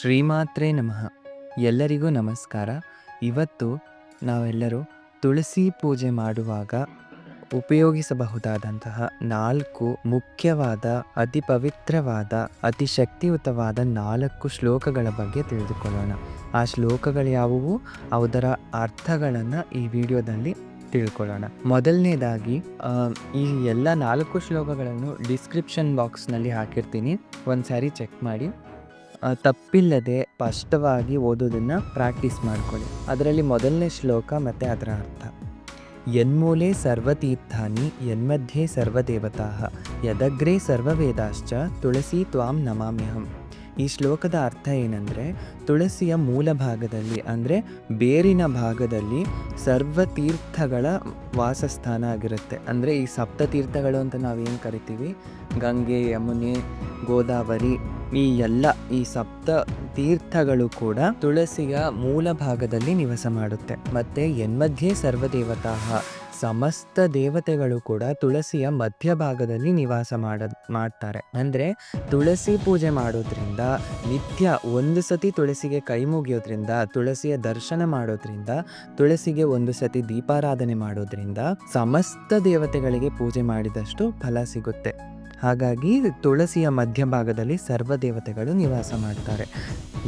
ಶ್ರೀಮಾತ್ರೇ ನಮಃ. ಎಲ್ಲರಿಗೂ ನಮಸ್ಕಾರ. ಇವತ್ತು ನಾವೆಲ್ಲರೂ ತುಳಸಿ ಪೂಜೆ ಮಾಡುವಾಗ ಉಪಯೋಗಿಸಬಹುದಾದಂತಹ ನಾಲ್ಕು ಮುಖ್ಯವಾದ ಅತಿ ಪವಿತ್ರವಾದ ಅತಿ ಶಕ್ತಿಯುತವಾದ ನಾಲ್ಕು ಶ್ಲೋಕಗಳ ಬಗ್ಗೆ ತಿಳಿದುಕೊಳ್ಳೋಣ. ಆ ಶ್ಲೋಕಗಳು ಯಾವುವು? ಅದರ ಅರ್ಥಗಳನ್ನು ಈ ವಿಡಿಯೋದಲ್ಲಿ ತಿಳ್ಕೊಳ್ಳೋಣ. ಮೊದಲನೇದಾಗಿ ಈ ಎಲ್ಲ ನಾಲ್ಕು ಶ್ಲೋಕಗಳನ್ನು ಡಿಸ್ಕ್ರಿಪ್ಷನ್ ಬಾಕ್ಸ್ನಲ್ಲಿ ಹಾಕಿರ್ತೀನಿ. ಒಂದು ಸಾರಿ ಚೆಕ್ ಮಾಡಿ. ತಪ್ಪಿಲ್ಲದೆ ಸ್ಪಷ್ಟವಾಗಿ ಓದೋದನ್ನು ಪ್ರಾಕ್ಟೀಸ್ ಮಾಡ್ಕೊಳ್ಳಿ. ಅದರಲ್ಲಿ ಮೊದಲನೇ ಶ್ಲೋಕ ಮತ್ತು ಅದರ ಅರ್ಥ. ಯನ್ಮೂಲೆ ಸರ್ವತೀರ್ಥಾನಿ ಯನ್ಮಧ್ಯೆ ಸರ್ವದೇವತಾ, ಯದಗ್ರೆ ಸರ್ವವೇದಾಶ್ಚ, ತುಳಸಿ ತ್ವಾಂ ನಮಾಮ್ಯಹಂ. ಈ ಶ್ಲೋಕದ ಅರ್ಥ ಏನಂದರೆ ತುಳಸಿಯ ಮೂಲ ಭಾಗದಲ್ಲಿ ಅಂದರೆ ಬೇರಿನ ಭಾಗದಲ್ಲಿ ಸರ್ವ ತೀರ್ಥಗಳ ವಾಸಸ್ಥಾನ ಆಗಿರುತ್ತೆ. ಅಂದರೆ ಈ ಸಪ್ತ ತೀರ್ಥಗಳು ಅಂತ ನಾವೇನು ಕರಿತೀವಿ? ಗಂಗೆ, ಯಮುನೆ, ಗೋದಾವರಿ ಈ ಎಲ್ಲ ಈ ಸಪ್ತ ತೀರ್ಥಗಳು ಕೂಡ ತುಳಸಿಯ ಮೂಲ ಭಾಗದಲ್ಲಿ ನಿವಾಸ ಮಾಡುತ್ತೆ. ಮತ್ತು ಎನ್ಮಧ್ಯೆ ಸರ್ವದೇವತಾ ಸಮಸ್ತ ದೇವತೆಗಳು ಕೂಡ ತುಳಸಿಯ ಮಧ್ಯಭಾಗದಲ್ಲಿ ನಿವಾಸ ಮಾಡ, ಮಾಡ್ತಾರೆ. ಅಂದರೆ ತುಳಸಿ ಪೂಜೆ ಮಾಡೋದ್ರಿಂದ, ನಿತ್ಯ ಒಂದು ಸತಿ ತುಳಸಿಗೆ ಕೈ ಮುಗಿಯೋದ್ರಿಂದ, ತುಳಸಿಯ ದರ್ಶನ ಮಾಡೋದ್ರಿಂದ, ತುಳಸಿಗೆ ಒಂದು ಸತಿ ದೀಪಾರಾಧನೆ ಮಾಡೋದ್ರಿಂದ ಸಮಸ್ತ ದೇವತೆಗಳಿಗೆ ಪೂಜೆ ಮಾಡಿದಷ್ಟು ಫಲ ಸಿಗುತ್ತೆ. ಹಾಗಾಗಿ ತುಳಸಿಯ ಮಧ್ಯಭಾಗದಲ್ಲಿ ಸರ್ವ ದೇವತೆಗಳು ನಿವಾಸ ಮಾಡ್ತಾರೆ.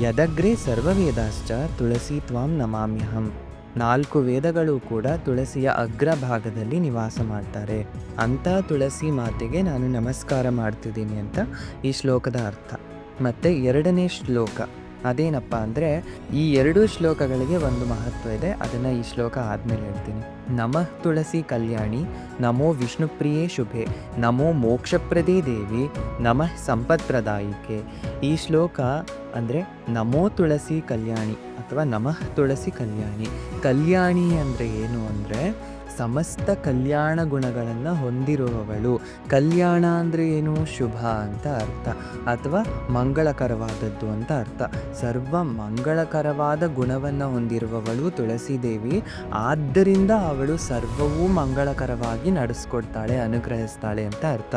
ಯದಗ್ರೆ ಸರ್ವವೇದಾಶ್ಚ ತುಳಸಿ ತ್ವಾಂ ನಮಾಮ್ಯಹಂ. ನಾಲ್ಕು ವೇದಗಳು ಕೂಡ ತುಳಸಿಯ ಅಗ್ರಭಾಗದಲ್ಲಿ ನಿವಾಸ ಮಾಡ್ತಾರೆ. ಅಂಥ ತುಳಸಿ ಮಾತೆಗೆ ನಾನು ನಮಸ್ಕಾರ ಮಾಡ್ತಿದ್ದೀನಿ ಅಂತ ಈ ಶ್ಲೋಕದ ಅರ್ಥ. ಮತ್ತು ಎರಡನೇ ಶ್ಲೋಕ. ಅದೇನಪ್ಪ ಅಂದರೆ ಈ ಎರಡು ಶ್ಲೋಕಗಳಿಗೆ ಒಂದು ಮಹತ್ವ ಇದೆ. ಅದನ್ನು ಈ ಶ್ಲೋಕ ಆದಮೇಲೆ ಹೇಳ್ತೀನಿ. ನಮಃ ತುಳಸಿ ಕಲ್ಯಾಣಿ, ನಮೋ ವಿಷ್ಣುಪ್ರಿಯೇ ಶುಭೆ, ನಮೋ ಮೋಕ್ಷಪ್ರದೇ ದೇವಿ, ನಮಃ ಸಂಪತ್ಪ್ರದಾಯಿಕೆ ಈ ಶ್ಲೋಕ ಅಂದರೆ ನಮೋ ತುಳಸಿ ಕಲ್ಯಾಣಿ ಅಥವಾ ನಮಃ ತುಳಸಿ ಕಲ್ಯಾಣಿ. ಕಲ್ಯಾಣಿ ಅಂದರೆ ಏನು ಅಂದರೆ ಸಮಸ್ತ ಕಲ್ಯಾಣ ಗುಣಗಳನ್ನು ಹೊಂದಿರುವವಳು. ಕಲ್ಯಾಣ ಅಂದರೆ ಏನು? ಶುಭ ಅಂತ ಅರ್ಥ. ಅಥವಾ ಮಂಗಳಕರವಾದದ್ದು ಅಂತ ಅರ್ಥ. ಸರ್ವ ಮಂಗಳಕರವಾದ ಗುಣವನ್ನು ಹೊಂದಿರುವವಳು ತುಳಸಿ ದೇವಿ. ಆದ್ದರಿಂದ ಅವಳು ಸರ್ವವೂ ಮಂಗಳಕರವಾಗಿ ನಡೆಸ್ಕೊಡ್ತಾಳೆ, ಅನುಗ್ರಹಿಸ್ತಾಳೆ ಅಂತ ಅರ್ಥ.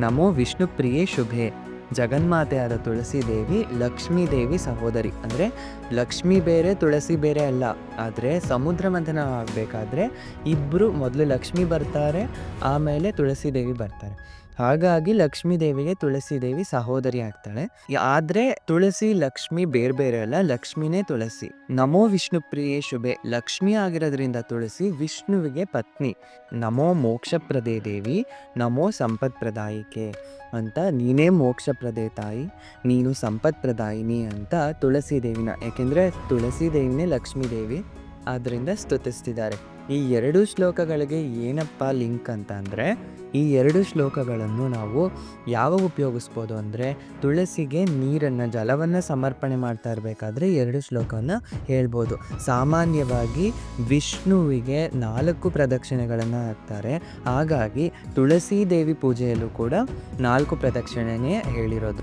ನಮೋ ವಿಷ್ಣು ಪ್ರಿಯೇ ಶುಭೆ. ಜಗನ್ಮಾತೆಯಾದ ತುಳಸಿ ದೇವಿ ಲಕ್ಷ್ಮೀ ದೇವಿ ಸಹೋದರಿ. ಅಂದರೆ ಲಕ್ಷ್ಮಿ ಬೇರೆ, ತುಳಸಿ ಬೇರೆ ಅಲ್ಲ. ಆದರೆ ಸಮುದ್ರ ಮಂಥನ ಆಗಬೇಕಾದ್ರೆ ಇಬ್ಬರು ಮೊದಲು ಲಕ್ಷ್ಮಿ ಬರ್ತಾರೆ, ಆಮೇಲೆ ತುಳಸಿ ದೇವಿ ಬರ್ತಾರೆ. ಹಾಗಾಗಿ ಲಕ್ಷ್ಮೀ ದೇವಿಗೆ ತುಳಸಿ ದೇವಿ ಸಹೋದರಿ ಆಗ್ತಾಳೆ. ಆದ್ರೆ ತುಳಸಿ, ಲಕ್ಷ್ಮಿ ಬೇರೆ ಬೇರೆ ಅಲ್ಲ, ಲಕ್ಷ್ಮಿನೇ ತುಳಸಿ. ನಮೋ ವಿಷ್ಣು ಪ್ರಿಯೇ ಶುಭೆ. ಲಕ್ಷ್ಮಿ ಆಗಿರೋದ್ರಿಂದ ತುಳಸಿ ವಿಷ್ಣುವಿಗೆ ಪತ್ನಿ. ನಮೋ ಮೋಕ್ಷಪ್ರದೇ ದೇವಿ, ನಮೋ ಸಂಪತ್ ಪ್ರದಾಯಿಕೆ ಅಂತ ನೀನೇ ಮೋಕ್ಷಪ್ರದೇ ತಾಯಿ, ನೀನು ಸಂಪತ್ ಪ್ರದಾಯಿನಿ ಅಂತ ತುಳಸಿ ದೇವಿನ ಯಾಕೆಂದರೆ ತುಳಸಿ ದೇವಿನೇ ಲಕ್ಷ್ಮೀ ದೇವಿ ಆದ್ದರಿಂದ ಸ್ತುತಿಸ್ತಿದ್ದಾರೆ. ಈ ಎರಡು ಶ್ಲೋಕಗಳಿಗೆ ಏನಪ್ಪ ಲಿಂಕ್ ಅಂತ ಅಂದರೆ, ಈ ಎರಡು ಶ್ಲೋಕಗಳನ್ನು ನಾವು ಯಾವ ಉಪಯೋಗಿಸ್ಬೋದು ಅಂದರೆ, ತುಳಸಿಗೆ ನೀರನ್ನು, ಜಲವನ್ನು ಸಮರ್ಪಣೆ ಮಾಡ್ತಾ ಇರಬೇಕಾದ್ರೆ ಎರಡು ಶ್ಲೋಕವನ್ನು ಹೇಳ್ಬೋದು. ಸಾಮಾನ್ಯವಾಗಿ ವಿಷ್ಣುವಿಗೆ ನಾಲ್ಕು ಪ್ರದಕ್ಷಿಣೆಗಳನ್ನು ಹಾಕ್ತಾರೆ. ಹಾಗಾಗಿ ತುಳಸಿ ದೇವಿ ಪೂಜೆಯಲ್ಲೂ ಕೂಡ ನಾಲ್ಕು ಪ್ರದಕ್ಷಿಣೆನೇ ಹೇಳಿರೋದು.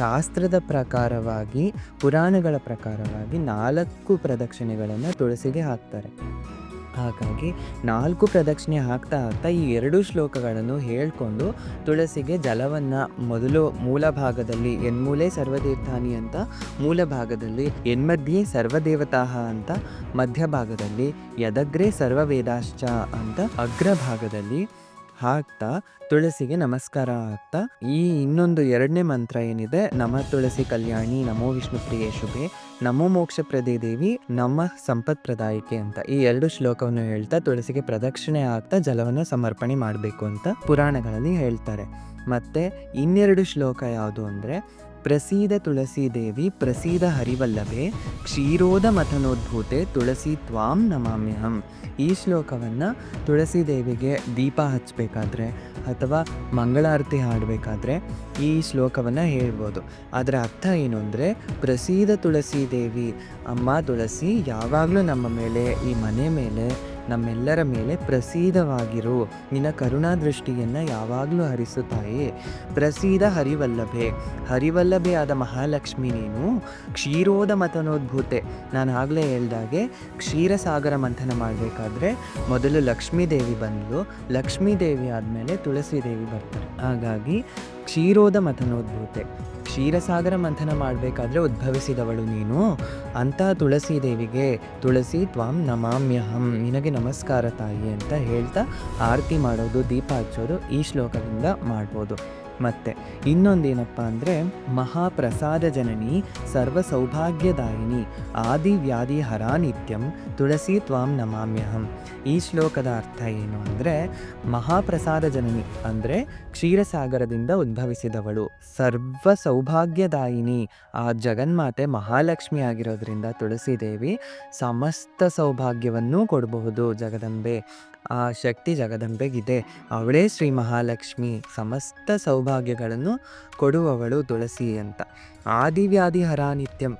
ಶಾಸ್ತ್ರದ ಪ್ರಕಾರವಾಗಿ, ಪುರಾಣಗಳ ಪ್ರಕಾರವಾಗಿ ನಾಲ್ಕು ಪ್ರದಕ್ಷಿಣೆಗಳನ್ನು ತುಳಸಿಗೆ ಹಾಕ್ತಾರೆ. ಹಾಗಾಗಿ ನಾಲ್ಕು ಪ್ರದಕ್ಷಿಣೆ ಹಾಕ್ತಾ ಹಾಕ್ತಾ ಈ ಎರಡು ಶ್ಲೋಕಗಳನ್ನು ಹೇಳಿಕೊಂಡು ತುಳಸಿಗೆ ಜಲವನ್ನು ಮೊದಲು ಮೂಲ ಭಾಗದಲ್ಲಿ ಎನ್ಮೂಲೆ ಸರ್ವದೇವತಾನಿ ಅಂತ ಮೂಲ ಭಾಗದಲ್ಲಿ ಎನ್ಮಧ್ಯೆ ಸರ್ವದೇವತಾಹ ಅಂತ, ಮಧ್ಯಭಾಗದಲ್ಲಿ ಯದಗ್ರೆ ಸರ್ವವೇದಾಶ್ಚ ಅಂತ ಅಗ್ರಭಾಗದಲ್ಲಿ ಹಾಕ್ತಾ ತುಳಸಿಗೆ ನಮಸ್ಕಾರ ಹಾಕ್ತಾ ಈ ಇನ್ನೊಂದು ಎರಡನೇ ಮಂತ್ರ ಏನಿದೆ, ನಮ ತುಳಸಿ ಕಲ್ಯಾಣಿ, ನಮೋ ವಿಷ್ಣು ಪ್ರಿಯ ಶುಭೆ, ನಮೋ ಮೋಕ್ಷಪ್ರದೇ ದೇವಿ ನಮ್ಮ ಸಂಪತ್ ಪ್ರದಾಯಿಕೆ ಅಂತ ಈ ಎರಡು ಶ್ಲೋಕವನ್ನು ಹೇಳ್ತಾ ತುಳಸಿಗೆ ಪ್ರದಕ್ಷಿಣೆ ಆಗ್ತಾ ಜಲವನ್ನು ಸಮರ್ಪಣೆ ಮಾಡಬೇಕು ಅಂತ ಪುರಾಣಗಳಲ್ಲಿ ಹೇಳ್ತಾರೆ. ಮತ್ತೆ ಇನ್ನೆರಡು ಶ್ಲೋಕ ಯಾವುದು ಅಂದರೆ ಪ್ರಸೀದ ತುಳಸಿ ದೇವಿ ಪ್ರಸೀದ ಹರಿವಲ್ಲಭೆ, ಕ್ಷೀರೋದ ಮಥನೋದ್ಭೂತೆ ತುಳಸಿ ತ್ವಾಂ ನಮಾಮ್ಯಹಂ. ಈ ಶ್ಲೋಕವನ್ನು ತುಳಸಿ ದೇವಿಗೆ ದೀಪ ಹಚ್ಚಬೇಕಾದ್ರೆ ಅಥವಾ ಮಂಗಳಾರತಿ ಹಾಡಬೇಕಾದ್ರೆ ಈ ಶ್ಲೋಕವನ್ನು ಹೇಳ್ಬೋದು. ಅದರ ಅರ್ಥ ಏನು ಅಂದರೆ, ಪ್ರಸೀದ ತುಳಸಿ ದೇವಿ ಅಮ್ಮ ತುಳಸಿ ಯಾವಾಗಲೂ ನಮ್ಮ ಮೇಲೆ, ಈ ಮನೆ ಮೇಲೆ ನಮ್ಮೆಲ್ಲರ ಮೇಲೆ ಪ್ರಸೀದವಾಗಿರು. ನಿನ್ನ ಕರುಣಾದೃಷ್ಟಿಯನ್ನು ಯಾವಾಗಲೂ ಹರಿಸುತ್ತಾಯೇ. ಪ್ರಸೀದ ಹರಿವಲ್ಲಭೆ. ಹರಿವಲ್ಲಭೆ ಆದ ಮಹಾಲಕ್ಷ್ಮಿ ನೀನು ಕ್ಷೀರೋದ ಮತನೋದ್ಭೂತೆ. ನಾನು ಆಗಲೇ ಹೇಳ್ದಾಗೆ ಕ್ಷೀರಸಾಗರ ಮಂಥನ ಮಾಡಬೇಕಾದ್ರೆ ಮೊದಲು ಲಕ್ಷ್ಮೀದೇವಿ ಬಂದಳು ಲಕ್ಷ್ಮೀ ದೇವಿ ಆದಮೇಲೆ ತುಳಸಿ ದೇವಿ ಬರ್ತಾರೆ. ಹಾಗಾಗಿ ಕ್ಷೀರೋದ ಮಥನೋದ್ಭೂತೆ ಕ್ಷೀರಸಾಗರ ಮಂಥನ ಮಾಡಬೇಕಾದ್ರೆ ಉದ್ಭವಿಸಿದವಳು ನೀನು. ಅಂತ ತುಳಸಿ ದೇವಿಗೆ ತುಳಸಿ ತ್ವಾಂ ನಮಾಮ್ಯಹಂ. ನಿನಗೆ ನಮಸ್ಕಾರ ತಾಯಿ ಅಂತ ಹೇಳ್ತಾ ಆರತಿ ಮಾಡೋದು, ದೀಪ ಹಚ್ಚೋದು ಈ ಶ್ಲೋಕದಿಂದ ಮಾಡ್ಬೋದು. ಮತ್ತು ಇನ್ನೊಂದೇನಪ್ಪ ಅಂದರೆ ಮಹಾಪ್ರಸಾದ ಜನನಿ ಸರ್ವ ಸೌಭಾಗ್ಯದಾಯಿನಿ ಆದಿ ವ್ಯಾಧಿ ಹರಾನಿತ್ಯಂ ತುಳಸಿ ತ್ವಾಂ ನಮಾಮ್ಯಹಂ. ಈ ಶ್ಲೋಕದ ಅರ್ಥ ಏನು ಅಂದರೆ ಮಹಾಪ್ರಸಾದ ಜನನಿ ಅಂದರೆ ಕ್ಷೀರಸಾಗರದಿಂದ ಉದ್ಭವಿಸಿದವಳು. ಸರ್ವ ಸೌಭಾಗ್ಯದಾಯಿನಿ ಆ ಜಗನ್ಮಾತೆ ಮಹಾಲಕ್ಷ್ಮಿ ಆಗಿರೋದ್ರಿಂದ ತುಳಸಿ ದೇವಿ ಸಮಸ್ತ ಸೌಭಾಗ್ಯವನ್ನೂ ಕೊಡಬಹುದು ಜಗದಂಬೆ. ಆ ಶಕ್ತಿ ಜಗದಂಬೆಗಿದೆ. ಅವಳೇ ಶ್ರೀ ಮಹಾಲಕ್ಷ್ಮಿ. ಸಮಸ್ತ ಸೌಭಾಗ್ಯಗಳನ್ನು ಕೊಡುವವಳು ತುಳಸಿ ಅಂತ. ಆದಿವ್ಯಾಧಿ ಹರಾನಿತ್ಯಂ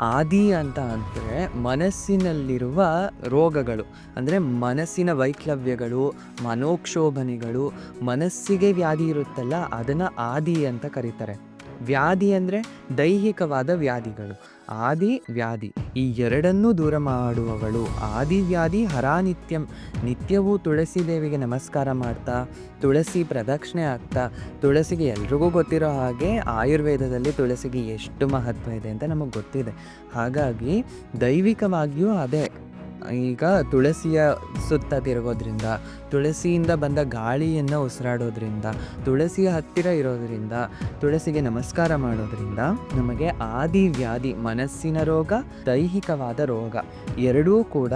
ಆದಿ ಅಂತ ಅಂದರೆ ಮನಸ್ಸಿನಲ್ಲಿರುವ ರೋಗಗಳು. ಅಂದರೆ ಮನಸ್ಸಿನ ವೈಕ್ಲವ್ಯಗಳು, ಮನೋಕ್ಷೋಭನೆಗಳು, ಮನಸ್ಸಿಗೆ ವ್ಯಾಧಿ ಇರುತ್ತಲ್ಲ, ಅದನ್ನು ಆದಿ ಅಂತ ಕರೀತಾರೆ. ವ್ಯಾಧಿ ಅಂದರೆ ದೈಹಿಕವಾದ ವ್ಯಾಧಿಗಳು. ಆದಿ ವ್ಯಾಧಿ. ಈ ಎರಡನ್ನೂ ದೂರ ಮಾಡುವವಳು. ಆದಿ ವ್ಯಾಧಿ ಹರಾನಿತ್ಯಂ. ನಿತ್ಯವೂ ತುಳಸಿ ದೇವಿಗೆ ನಮಸ್ಕಾರ ಮಾಡ್ತಾ, ತುಳಸಿ ಪ್ರದಕ್ಷಿಣೆ ಆಗ್ತಾ ತುಳಸಿಗೆ ಎಲ್ರಿಗೂ ಗೊತ್ತಿರೋ ಹಾಗೆ ಆಯುರ್ವೇದದಲ್ಲಿ ತುಳಸಿಗೆ ಎಷ್ಟು ಮಹತ್ವ ಇದೆ ಅಂತ ನಮಗೆ ಗೊತ್ತಿದೆ. ಹಾಗಾಗಿ ದೈವಿಕವಾಗಿಯೂ ಅದೇ. ಈಗ ತುಳಸಿಯ ಸುತ್ತ ತಿರುಗೋದ್ರಿಂದ, ತುಳಸಿಯಿಂದ ಬಂದ ಗಾಳಿಯನ್ನು ಉಸಿರಾಡೋದ್ರಿಂದ, ತುಳಸಿಯ ಹತ್ತಿರ ಇರೋದ್ರಿಂದ, ತುಳಸಿಗೆ ನಮಸ್ಕಾರ ಮಾಡೋದ್ರಿಂದ ನಮಗೆ ಆದಿ ವ್ಯಾಧಿ, ಮನಸ್ಸಿನ ರೋಗ, ದೈಹಿಕವಾದ ರೋಗ ಎರಡೂ ಕೂಡ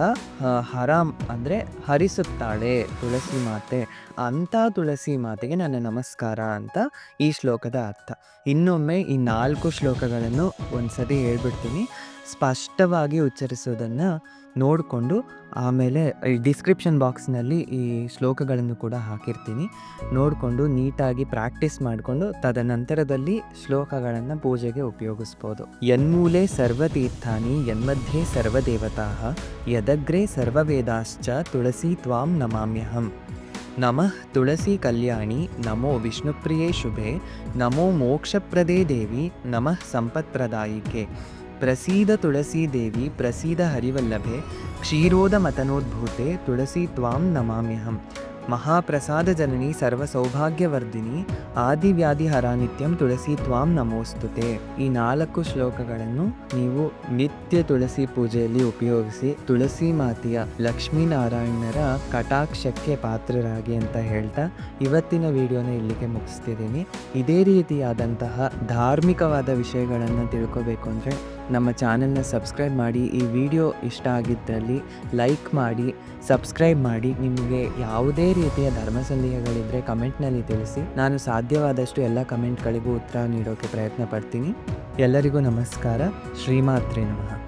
ಹರಾಮ್ ಅಂದರೆ ಹರಿಸುತ್ತಾಳೆ. ತುಳಸಿ ಮಾತೆ ಅಂಥ ತುಳಸಿ ಮಾತೆಗೆ ನನ್ನ ನಮಸ್ಕಾರ ಅಂತ ಈ ಶ್ಲೋಕದ ಅರ್ಥ. ಇನ್ನೊಮ್ಮೆ ಈ ನಾಲ್ಕು ಶ್ಲೋಕಗಳನ್ನು ಒಂದ್ಸತಿ ಹೇಳ್ಬಿಡ್ತೀನಿ. ಸ್ಪಷ್ಟವಾಗಿ ಉಚ್ಚರಿಸೋದನ್ನು ನೋಡಿಕೊಂಡು ಆಮೇಲೆ ಈ ಡಿಸ್ಕ್ರಿಪ್ಷನ್ ಬಾಕ್ಸ್ನಲ್ಲಿ ಈ ಶ್ಲೋಕಗಳನ್ನು ಕೂಡ ಹಾಕಿರ್ತೀನಿ. ನೋಡಿಕೊಂಡು ನೀಟಾಗಿ ಪ್ರಾಕ್ಟೀಸ್ ಮಾಡಿಕೊಂಡು ತದನಂತರದಲ್ಲಿ ಶ್ಲೋಕಗಳನ್ನು ಪೂಜೆಗೆ ಉಪಯೋಗಿಸ್ಬೋದು. ಯನ್ಮೂಲೆ ಸರ್ವತೀರ್ಥಾನಿ ಯನ್ಮಧ್ಯೆ ಸರ್ವದೇವತಾ ಯದಗ್ರೆ ಸರ್ವವೇದಾಶ್ಚ ತುಳಸಿ ತ್ವಾಂ ನಮಾಮ್ಯಹಂ. ನಮಃ ತುಳಸಿ ಕಲ್ಯಾಣಿ ನಮೋ ವಿಷ್ಣುಪ್ರಿಯೇ ಶುಭೆ ನಮೋ ಮೋಕ್ಷಪ್ರದೇ ದೇವಿ ನಮಃ ಸಂಪತ್ಪ್ರದಾಯಿಕೆ. ಪ್ರಸೀದ ತುಳಸಿ ದೇವಿ ಪ್ರಸೀದ ಹರಿವಲ್ಲಭೆ, ಕ್ಷೀರೋದ ಮತನೋದ್ಭೂತೆ, ತುಳಸಿ ತ್ವಾಂ ನಮಾಮ್ಯಹಂ. ಮಹಾಪ್ರಸಾದ ಜನನಿ ಸರ್ವ ಸೌಭಾಗ್ಯವರ್ಧಿನಿ, ಆದಿವ್ಯಾಧಿ ಹರಾನಿತ್ಯಂ ತುಳಸಿ ತ್ವಾಂ ನಮೋಸ್ತುತೆ. ಈ ನಾಲ್ಕು ಶ್ಲೋಕಗಳನ್ನು ನೀವು ನಿತ್ಯ ತುಳಸಿ ಪೂಜೆಯಲ್ಲಿ ಉಪಯೋಗಿಸಿ ತುಳಸಿ ಮಾತೆಯ ಲಕ್ಷ್ಮೀನಾರಾಯಣರ ಕಟಾಕ್ಷಕ್ಕೆ ಪಾತ್ರರಾಗಿ ಅಂತ ಹೇಳ್ತಾ ಇವತ್ತಿನ ವಿಡಿಯೋನ ಇಲ್ಲಿಗೆ ಮುಗಿಸ್ತಿದ್ದೀನಿ. ಇದೇ ರೀತಿಯಾದಂತಹ ಧಾರ್ಮಿಕವಾದ ವಿಷಯಗಳನ್ನು ತಿಳ್ಕೊಬೇಕು ಅಂದರೆ ನಮ್ಮ ಚಾನಲ್ನ ಸಬ್ಸ್ಕ್ರೈಬ್ ಮಾಡಿ, ಈ ವಿಡಿಯೋ ಇಷ್ಟ ಆಗಿದ್ದಲ್ಲಿ ಲೈಕ್ ಮಾಡಿ, ಸಬ್ಸ್ಕ್ರೈಬ್ ಮಾಡಿ. ನಿಮಗೆ ಯಾವುದೇ ರೀತಿಯ ಧರ್ಮ ಸಂದೇಹಗಳಿದ್ದರೆ ಕಮೆಂಟ್ನಲ್ಲಿ ತಿಳಿಸಿ. ನಾನು ಸಾಧ್ಯವಾದಷ್ಟು ಎಲ್ಲ ಕಮೆಂಟ್ಗಳಿಗೂ ಉತ್ತರ ನೀಡೋಕ್ಕೆ ಪ್ರಯತ್ನ ಪಡ್ತೀನಿ. ಎಲ್ಲರಿಗೂ ನಮಸ್ಕಾರ. ಶ್ರೀಮಾತ್ರಿ ನಮಃ.